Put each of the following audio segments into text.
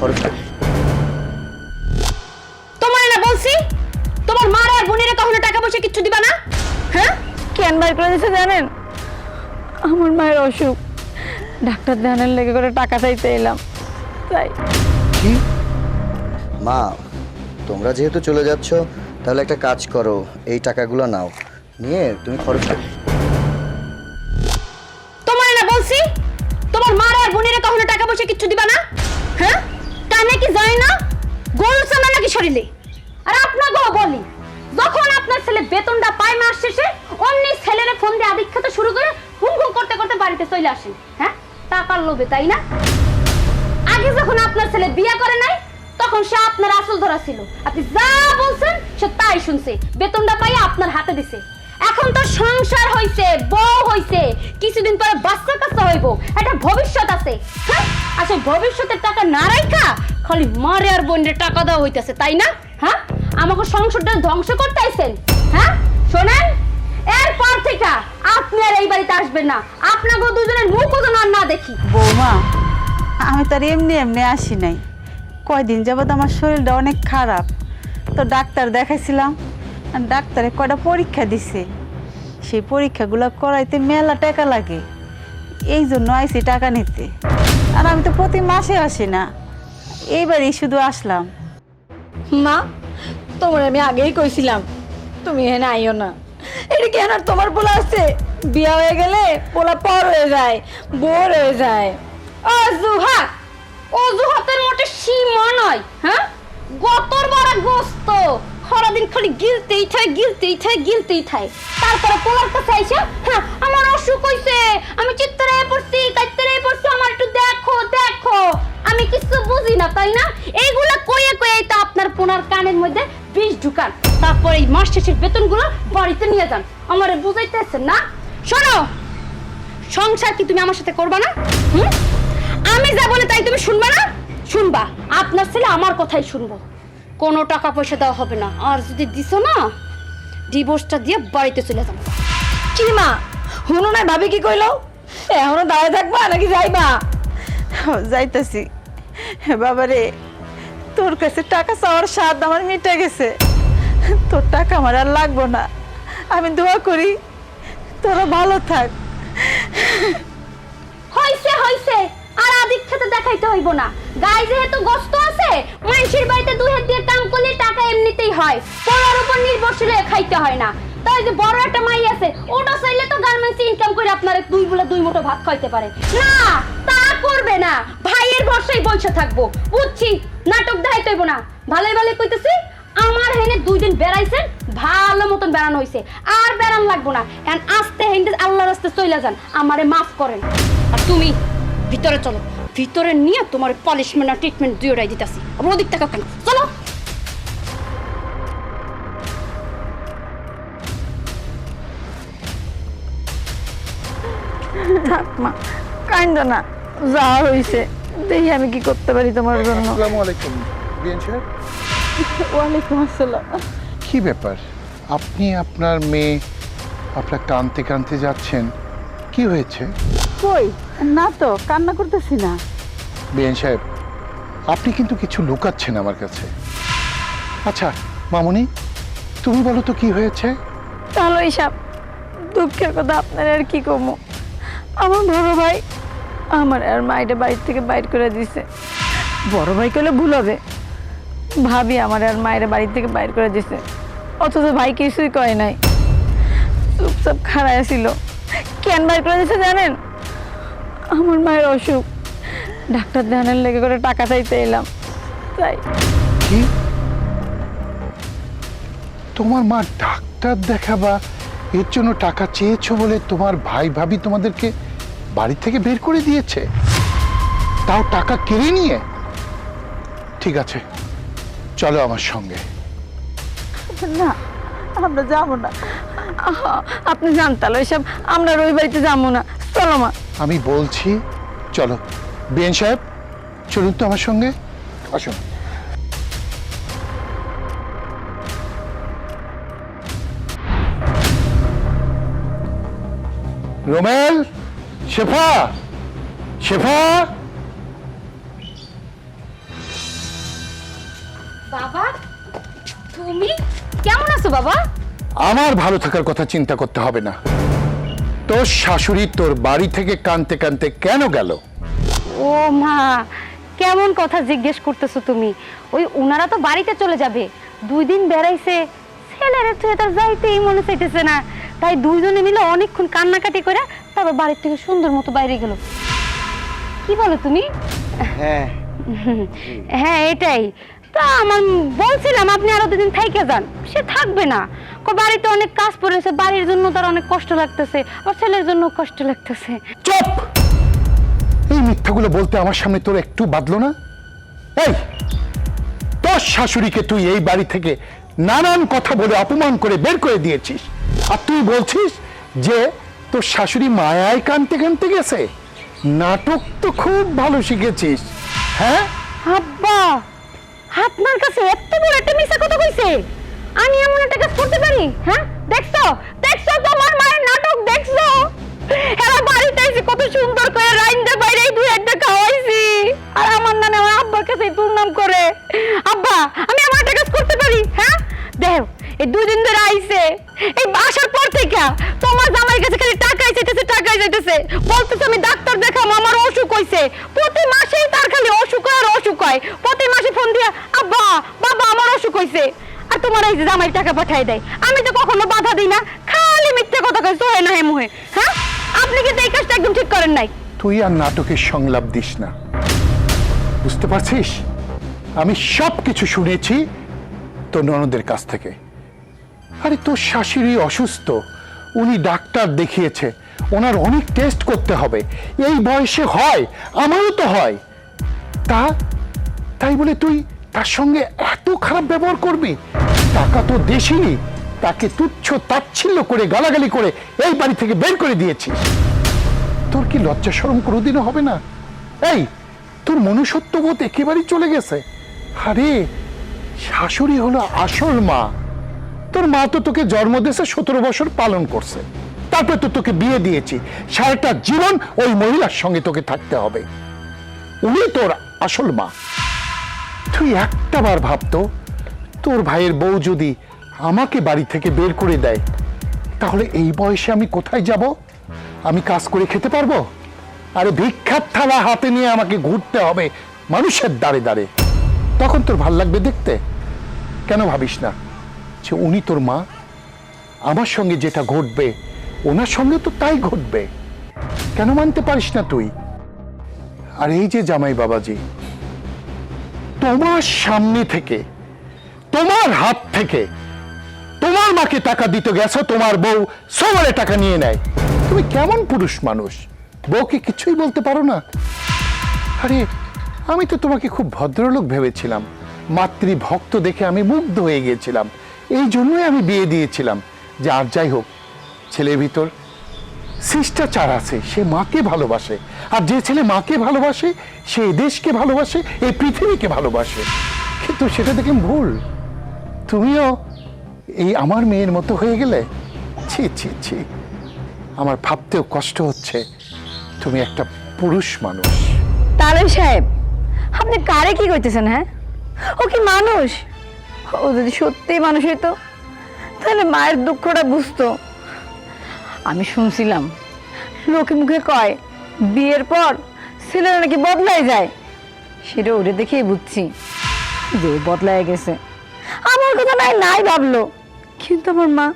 খরচ তোমার না বলছি? তোমার মার আর বোনের কখনো টাকা পয়সা কিচ্ছু দিবা না? হ্যাঁ? কেন বাইর করে দিছে জানেন? আমার মায়ের অসুখ। ডাক্তার দেখানোর লেগে করে টাকা চাইতে এলাম। তাই। কি? মা তোমরা যেহেতু চলে যাচ্ছ তাহলে একটা কাজ করো এই টাকাগুলো নাও। নিয়ে তুমি খরচ করো। তোমার না বলছি? তোমার মার আর বোনের কখনো টাকা পয়সা কিচ্ছু দিবা না? কি যায় না? গরু চালা নাকি শরীরে আর আপনাকেও বলি, যখন আপনার ছেলে বেতনটা পায় মাস শেষে অমনি ছেলেরে ফোন দিয়ে আদিক্ষাতে শুরু করে হুম হুম করতে করতে বাড়িতে চলে আসেন হ্যাঁ? টাকার লোভে, তাই না? আগে যখন আপনার ছেলে বিয়ে করে নাই, তখন সে আপনার আসল ধরা ছিল। আপনি যা বলছেন, সে তাই শুনছে। বেতনটা পাই আপনার হাতে দিছে। এখন তো সংসার হইছে, বউ হইছে, কিছুদিন পরে বাচ্চা কাচ্চা হইব। একটা ভবিষ্যৎ আছে। হ্যাঁ? সেই ভবিষ্যতের টাকা না রাখা খালি মারে আর বোনের টাকা দেওয়া হইতেছে, তাই না? হ্যাঁ? আমাকে সংসারটা ধ্বংস করতে আইছেন হ্যাঁ? শোনেন, এরপর থেকে আপনি আর এই বাড়িতে আসবেন না। আপনাকে দুজনের মুখও যেন আর না দেখি। বৌমা, আমি তো আর এমনি এমনি আসি নাই। কয়দিন যাবত আমার শরীরটা অনেক খারাপ। তো ডাক্তার দেখাইছিলাম, আর ডাক্তারে কয়টা পরীক্ষা দিছে। সেই পরীক্ষাগুলো করাইতে মেলা টাকা লাগে। এই জন্য আইসি টাকা নিতে। আর আমি তো প্রতি মাসে আসি না। এইবারই শুধু আসলাম। মা, তোমার আমি আগেই কইছিলাম, তুমি এখানে আইও না। এটা কেন আর তোমার পোলা আছে? বিয়া হয়ে গেলে পোলা পর হয়ে যায় বোর হয়ে যায়। অজুহাত, অজুহাতের মোটে সীমা নয় হ্যাঁ? গতর বড় গোস্ত। সারাদিন খালি গিলতেই থাকে গিলতেই থাকে গিলতেই থাকে তারপরে পোলার কাছে আইসা হ্যাঁ আমার অসুখ হইছে। আমি চিত্তরে পড়ছি কাইত্তরে পড়ছি, আমার একটু দেখো দেখো। আমি কিছু বুঝি না, তাই না? এইগুলা কইয়ে কইয়ে তো আপনার পোনার কানের মধ্যে বিষ ঢুকান। তারপরে এই মাস শেষের বেতনগুলো বাড়িতে নিয়ে যান। আমারে বুঝাইতেছেন না। শোনো, সংসার কি তুমি আমার সাথে করবা না? আমি যা বলে তাই তুমি শুনবা না? শুনবা। আপনার ছেলে আমার কথাই শুনব। কোনো টাকা পয়সা দেওয়া হবে না। আর যদি দিছো না ডিভোর্সটা দিয়ে বাড়িতে চলে যাব কি মা? হুনো নাই ভাবি কি কইলো? এখনও দাঁড়ায় থাকবা নাকি যাইবা? যাইতাছি। বাবারে তোর কাছে টাকা চাওয়ার স্বাদ আমার মিটে গেছে। তোর টাকা আমার আর লাগবো না। আমি দোয়া করি তোরা ভালো থাক। হইছে হইছে। আর আদিক খেতে দেখাইতে হইব না। গায়ে যেহেতু গোস্ত আছে মানুষের বাড়িতে দুই হাত দিয়ে কাম টাকা এমনিতেই হয়। পড়ার উপর নির্ভরশীল খাইতে হয় না। তাই যে বড় একটা মাই আছে, ওটা চাইলে তো গার্মেন্টস ইনকাম করে আপনার দুই বলে দুই মুঠো ভাত খাইতে পারে। না, তা করবে না। ভাইয়ের ভরসায় বসে থাকব। বুঝছি? নাটক দেখাইতে হইব না। ভালোই ভালোই কইতেছি, আমার হেনে দুই দিন বেড়াইছেন, ভালো মতন বেড়ানো হইছে। আর বেড়ান লাগবো না। এখন আস্তে হেঁটে আল্লাহ রাস্তে চলে যান। আমারে মাফ করেন। আর তুমি? ভিতরে চলো। ভিতরে নিয়ে তোমার পলিশমেন্ট আর ট্রিটমেন্ট দুইটাই দিতেছি। আবার ওদিক থেকে কেন? চলো। থাক মা কাইন্দ না যা হইছে দেখি আমি কি করতে পারি তোমার জন্য। আসসালামু আলাইকুম বিএন সাহেব। ওয়ালাইকুম আসসালাম। কি ব্যাপার? আপনি আপনার মেয়ে আপনার কানতে কানতে যাচ্ছেন কি হয়েছে? কই? না তো কান্না করতেছি না। বিএন সাহেব আপনি কিন্তু কিছু লুকাচ্ছেন আমার কাছে। আচ্ছা মামুনি তুমি বলো তো কি হয়েছে? তাহলে এইসব দুঃখের কথা আপনার আর কি কমো? আমার বড় ভাই আমার আর মাইটা বাড়ির থেকে বাইর করে দিছে। বড় ভাই করলে ভুল হবে। ভাবি আমার আর মায়ের বাড়ির থেকে বাইর করে দিছে। অথচ ভাই কিছুই কয় নাই। চুপচাপ খাড়ায় ছিল। কেন বাইর করে দিছে জানেন? আমার মায়ের অসুখ। ডাক্তার দেখানোর লেগে করে টাকা চাইতে এলাম। তাই। কি? তোমার মা ডাক্তার দেখাবা এর জন্য টাকা চেয়েছো বলে তোমার ভাই ভাবি তোমাদেরকে বাড়ি থেকে বের করে দিয়েছে? তাও টাকা কেড়ে নিয়ে? ঠিক আছে চলো আমার সঙ্গে। না আমরা যাব না। আপনি জানতাল এসব আমরা ওই বাড়িতে যাব না। চলো মা। আমি বলছি চলো। বিএন সাহেব চলুন তো আমার সঙ্গে। আসুন। রোমেল শেফা শেফা। বাবা তুমি? কেমন আছো বাবা? আমার ভালো থাকার কথা চিন্তা করতে হবে না। তোর শাশুড়ি তোর বাড়ি থেকে কানতে কানতে কেন গেল? ও মা কেমন কথা জিজ্ঞেস করতেছো তুমি? ওই উনারা তো বাড়িতে চলে যাবে। দুই দিন বেড়াইছে ছেলেরা তো এটা যাইতেই মনে চাইতেছে না। তাই দুইজনে মিলে অনেকক্ষণ কান্নাকাটি করে তারপর বাড়ির থেকে সুন্দর মতো বাইরে গেল। কি বলো তুমি? হ্যাঁ। হ্যাঁ এটাই। তা আমার বলছিলাম আপনি আরও দুদিন থাইকে যান। সে থাকবে না। কো বাড়িতে অনেক কাজ পড়েছে বাড়ির জন্য তার অনেক কষ্ট লাগতেছে আর ছেলের জন্য কষ্ট লাগতেছে। চুপ! এই মিথ্যাগুলো বলতে আমার সামনে তোর একটু বাদলো না? এই তোর শাশুড়িকে তুই এই বাড়ি থেকে নানান কথা বলে অপমান করে বের করে দিয়েছিস। আর তুই বলছিস যে তোর শাশুড়ি মায়ায় কানতে কানতে গেছে। নাটক তো খুব ভালো শিখেছিস হ্যাঁ? আমি একটা কাজ করতে পারি হ্যাঁ? দেখো, এই দুদিন ধরে আইছে। এই আসার পর থেকে তোমার জামাইয়ের কাছে খালি টাকাই চাইতেছে টাকাই চাইতেছে। বলতেছে, আমি ডাক্তার দেখাম আমার অসুখ হইছে। প্রতি মাসেই তার খালি অসুখ হয় আর অসুখ হয়। প্রতি মাসে ফোন দিয়া, আব্বা, বাবা, আমার অসুখ হইছে। আর তোমার এই জামাই টাকা পাঠাই দেয়। আমি তো কখনো বাধা দিই না, খালি মিথ্যে কথা কইছো হয় না হেমুহে হ্যাঁ? আপনি কিন্তু এই কাজটা একদম ঠিক করেন নাই। তুই আর নাটকের সংলাপ দিস না। বুঝতে পারছিস? আমি সব কিছু শুনেছি তোর ননদের কাছ থেকে। আরে তোর শাশুড়ি অসুস্থ, উনি ডাক্তার দেখিয়েছে, ওনার অনেক টেস্ট করতে হবে। এই বয়সে হয়, আমারও তো হয়। তা, তাই বলে তুই তার সঙ্গে এত খারাপ ব্যবহার করবি? টাকা তো দেশিনি, তাকে তুচ্ছ তাচ্ছিল্য করে গালাগালি করে এই বাড়ি থেকে বের করে দিয়েছিস। তোর কি লজ্জা সরম কোনোদিনও হবে না? এই, তোর মনুষ্যত্ববোধ একেবারেই চলে গেছে। আরে, শাশুড়ি হলো আসল মা। তোর মা তো তোকে জন্ম দিয়েছে সতেরো বছর পালন করছে। তারপরে তো তোকে বিয়ে দিয়েছি। সারাটা জীবন ওই মহিলার সঙ্গে তোকে থাকতে হবে। উনি তোর আসল মা। তুই একটা বার ভাবতো তোর ভাইয়ের বউ যদি আমাকে বাড়ি থেকে বের করে দেয়, তাহলে এই বয়সে আমি কোথায় যাব? আমি কাজ করে খেতে পারব? আরে ভিক্ষার থালা হাতে নিয়ে আমাকে ঘুরতে হবে মানুষের দাঁড়ে দাঁড়ে তখন তোর ভালো লাগবে দেখতে। কেন ভাবিস না যে উনি তোর মা? আমার সঙ্গে যেটা ঘটবে, ওনার সঙ্গে তো তাই ঘটবে। কেন মানতে পারিস না তুই? আর এই যে জামাই বাবাজি, তোমার সামনে থেকে, তোমার হাত থেকে, তোমার মাকে টাকা দিতে গেছো, তোমার বউ সবারে টাকা নিয়ে নেয়। তুমি কেমন পুরুষ মানুষ? বউকে কিছুই বলতে পারো না? আরে আমি তো তোমাকে খুব ভদ্রলোক ভেবেছিলাম। মাতৃভক্ত দেখে আমি মুগ্ধ হয়ে গিয়েছিলাম। এই জন্যই আমি বিয়ে দিয়েছিলাম। যে আর যাই হোক, ছেলের ভিতর শিষ্টাচার আছে, সে মাকে ভালোবাসে। আর যে ছেলে মাকে ভালোবাসে, সে দেশকে ভালোবাসে এই পৃথিবীকে ভালোবাসে। কিন্তু সেটা দেখে ভুল। তুমিও এই আমার মেয়ের মতো হয়ে গেলে? ছি ছি ছি। আমার ভাবতেও কষ্ট হচ্ছে। তুমি একটা পুরুষ মানুষ। তালেব সাহেব আপনি কারে কি করতেছেন হ্যাঁ? ও কি মানুষ? ও যদি সত্যি মানুষ হইতো, তাহলে মায়ের দুঃখটা বুঝতো। আমি শুনছিলাম, লোকে মুখে কয়, বিয়ের পর ছেলেরা নাকি বদলাই যায়। সেটা ওরে দেখেই বুঝছি যে বদলায় গেছে। আমার কথা নাই নাই ভাবলো। কিন্তু আমার মা,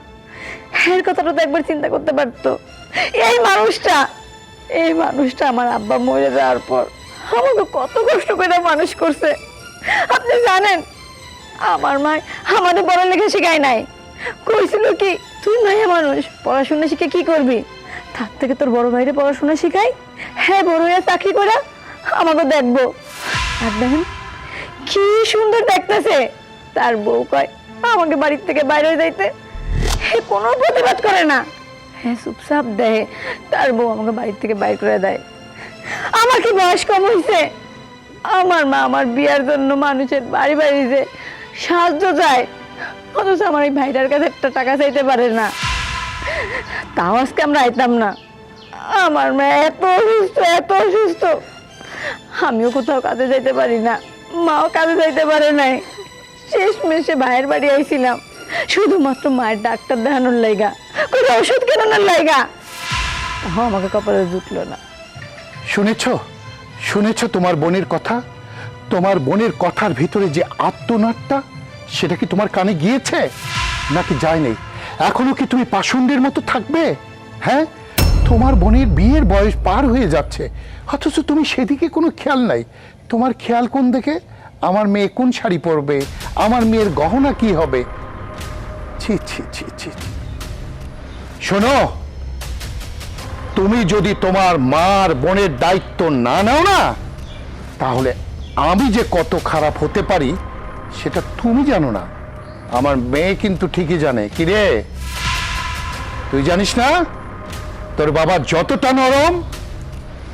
এর কথাটা তো একবার চিন্তা করতে পারতো। এই মানুষটা এই মানুষটা আমার আব্বা মরে যাওয়ার পর আমাকে কত কষ্ট করে মানুষ করছে। আপনি জানেন, আমার মা আমাদের বড় লেখা শেখায় নাই। কইছিল কি, তুই মাইয়া মানুষ, পড়াশোনা শিখে কি করবি? তার থেকে তোর বড় ভাইরে পড়াশোনা শিখাই? হ্যাঁ বড় হয়ে চাকরি করে আমাকে দেখব। আর দেখেন, কি সুন্দর দেখতেছে। তার বউ কয়, আমাকে বাড়ির থেকে বাইরে যাইতে হে কোনো প্রতিবাদ করে না। হ্যাঁ চুপচাপ দেয় তার বউ আমাকে বাড়ির থেকে বাইর করে দেয়। আমার কি বয়স কম হয়েছে আমার মা আমার বিয়ার জন্য মানুষের বাড়ি বাড়ি যে সাহায্য চায়। অথচ আমার এই ভাইটার কাছে একটা টাকা চাইতে পারে না। তাও আজকে আমরা আইতাম না। আমার মা এত অসুস্থ এত অসুস্থ। আমিও কোথাও কাজে যাইতে পারি না। মাও কাজে যাইতে পারে নাই। শেষ মেশে ভাইয়ের বাড়ি আইছিলাম। শুধুমাত্র মায়ের ডাক্তার দেখানোর লাইগা। কোনো ওষুধ কেনানোর লাইগা। হ আমাকে কপালে জুটলো না। শুনেছ? শুনেছ তোমার বোনের কথা? তোমার বোনের কথার ভিতরে যে আত্মনাটটা, সেটা কি তোমার কানে গিয়েছে? নাকি যায়নি এখনও কি তুমি পাষণ্ডের মতো থাকবে? হ্যাঁ? তোমার বোনের বিয়ের বয়স পার হয়ে যাচ্ছে। অথচ তুমি সেদিকে কোনো খেয়াল নাই। তোমার খেয়াল কোন দেখে আমার মেয়ে কোন শাড়ি পরবে? আমার মেয়ের গহনা কি হবে? ছি ছি ছি ছি। শোনো! তুমি যদি তোমার মার বোনের দায়িত্ব না নাও না, তাহলে আমি যে কত খারাপ হতে পারি, সেটা তুমি জানো না। আমার মেয়ে কিন্তু ঠিকই জানে। কি রে? তুই জানিস না? তোর বাবা যতটা নরম,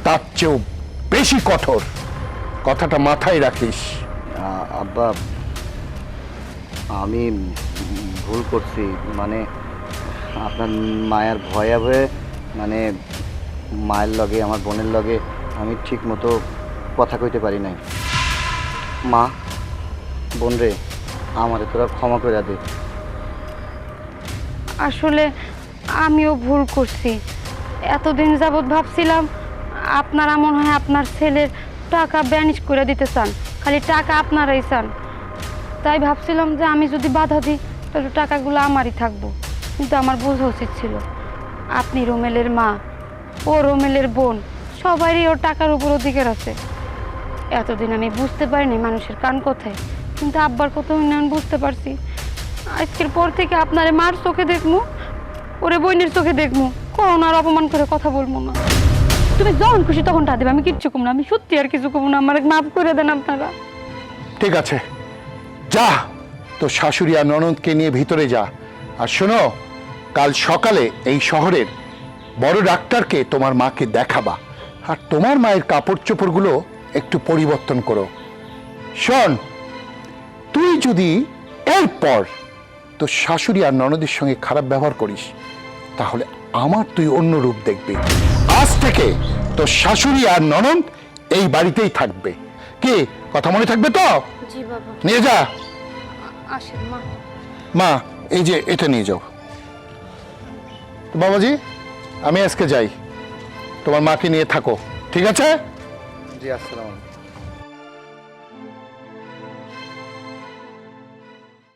তার চেয়েও বেশি কঠোর। কথাটা মাথায় রাখিস। আব্বা, আমি ভুল করছি। মানে আপনার মায়ের ভয়ে ভয়ে মানে মায়ের লগে, আমার বোনের লগে আমি ঠিক মতো কথা কইতে পারি নাই। মা, বোন রে, আমারে তোরা ক্ষমা করে দে। আসলে আমিও ভুল করছি। এতদিন যাবৎ ভাবছিলাম আপনারা মনে হয় আপনার ছেলের টাকা ব্যানিশ করে দিতে চান, খালি টাকা আপনারাই চান। তাই ভাবছিলাম যে আমি যদি বাধা দিই, তাহলে টাকাগুলো আমারই থাকব। কিন্তু আমার বোঝা উচিত ছিল। আপনি রোমেলের মা, ও রোমেলের বোন, সবারই ওর টাকার উপর অধিকার আছে। এতদিন আমি বুঝতে পারিনি মানুষের কান কোথায়, কিন্তু আব্বার কথা উন্নয়ন বুঝতে পারছি। আজকের পর থেকে আপনারে মার চোখে দেখব ওরে বইনের চোখে দেখব কখন আর অপমান করে কথা বলব না। তুমি যখন খুশি তখন টা দেবে, আমি কিচ্ছু কম না, আমি সত্যি আর কিছু কম না, আমার মাফ করে দেন আপনারা। ঠিক আছে, যা তো শাশুড়ি আর ননদকে নিয়ে ভিতরে যা। আর শোনো কাল সকালে এই শহরের বড় ডাক্তারকে তোমার মাকে দেখাবা। আর তোমার মায়ের কাপড় চোপড়গুলো একটু পরিবর্তন করো। শোন তুই যদি এরপর তো শাশুড়ি আর ননদের সঙ্গে খারাপ ব্যবহার করিস তাহলে আমার তুই অন্য রূপ দেখবি। আজ থেকে তো শাশুড়ি আর ননদ এই বাড়িতেই থাকবে। কি কথা মনে থাকবে তো? নিয়ে যা। মা। এই যে এটা নিয়ে যাও। তো বাবাজি আমি আজকে যাই। তোমার মাকে নিয়ে থাকো ঠিক আছে? জি আসসালাম